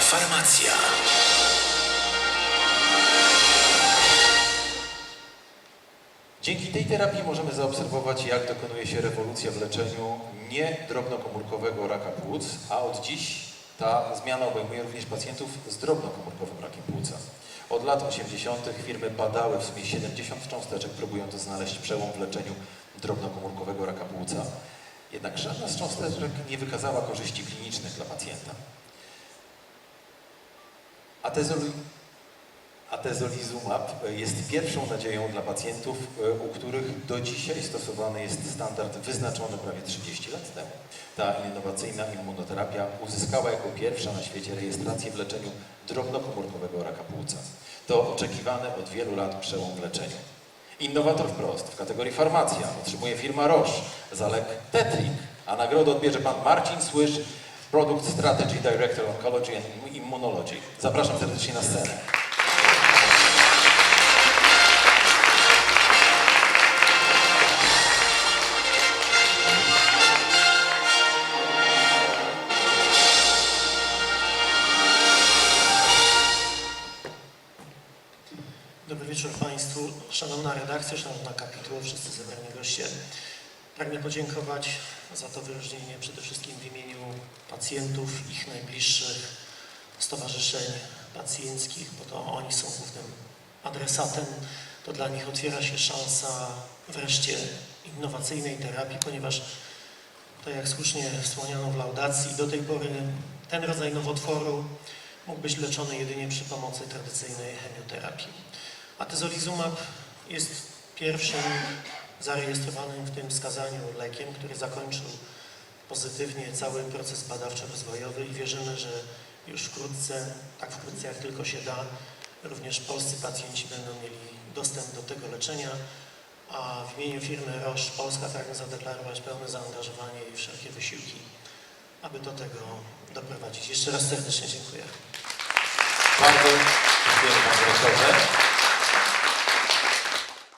Farmacja. Dzięki tej terapii możemy zaobserwować, jak dokonuje się rewolucja w leczeniu niedrobnokomórkowego raka płuc, a od dziś ta zmiana obejmuje również pacjentów z drobnokomórkowym rakiem płuca. Od lat 80. firmy badały w sumie 70 cząsteczek, próbując znaleźć przełom w leczeniu drobnokomórkowego raka płuca. Jednak żadna z cząsteczek nie wykazała korzyści klinicznych dla pacjenta. Atezoli... Atezolizumab jest pierwszą nadzieją dla pacjentów, e, u których do dzisiaj stosowany jest standard wyznaczony prawie 30 lat temu. Ta innowacyjna immunoterapia uzyskała jako pierwsza na świecie rejestrację w leczeniu drobnokomórkowego raka płuca. To oczekiwane od wielu lat przełom w leczeniu. Innowator wprost w kategorii farmacja otrzymuje firma Roche za lek Tetrik, a nagrodę odbierze pan Marcin Słysz, Product Strategy Director Oncology and Immunology. Zapraszam serdecznie na scenę. Dobry wieczór Państwu, Szanowna Redakcja, Szanowna Kapituło, wszyscy zebrani goście. Pragnę podziękować za to wyróżnienie przede wszystkim pacjentów, ich najbliższych stowarzyszeń pacjenckich, bo to oni są głównym adresatem. To dla nich otwiera się szansa wreszcie innowacyjnej terapii, ponieważ tak jak słusznie wspomniano w laudacji, do tej pory ten rodzaj nowotworu mógł być leczony jedynie przy pomocy tradycyjnej chemioterapii. Atezolizumab jest pierwszym zarejestrowanym w tym wskazaniu lekiem, który zakończył pozytywnie cały proces badawczo-rozwojowy i wierzymy, że już wkrótce, tak wkrótce jak tylko się da, również polscy pacjenci będą mieli dostęp do tego leczenia, a w imieniu firmy Roche Polska pragnę zadeklarować pełne zaangażowanie i wszelkie wysiłki, aby do tego doprowadzić. Jeszcze raz serdecznie dziękuję. Bardzo dziękuję panie doktorze.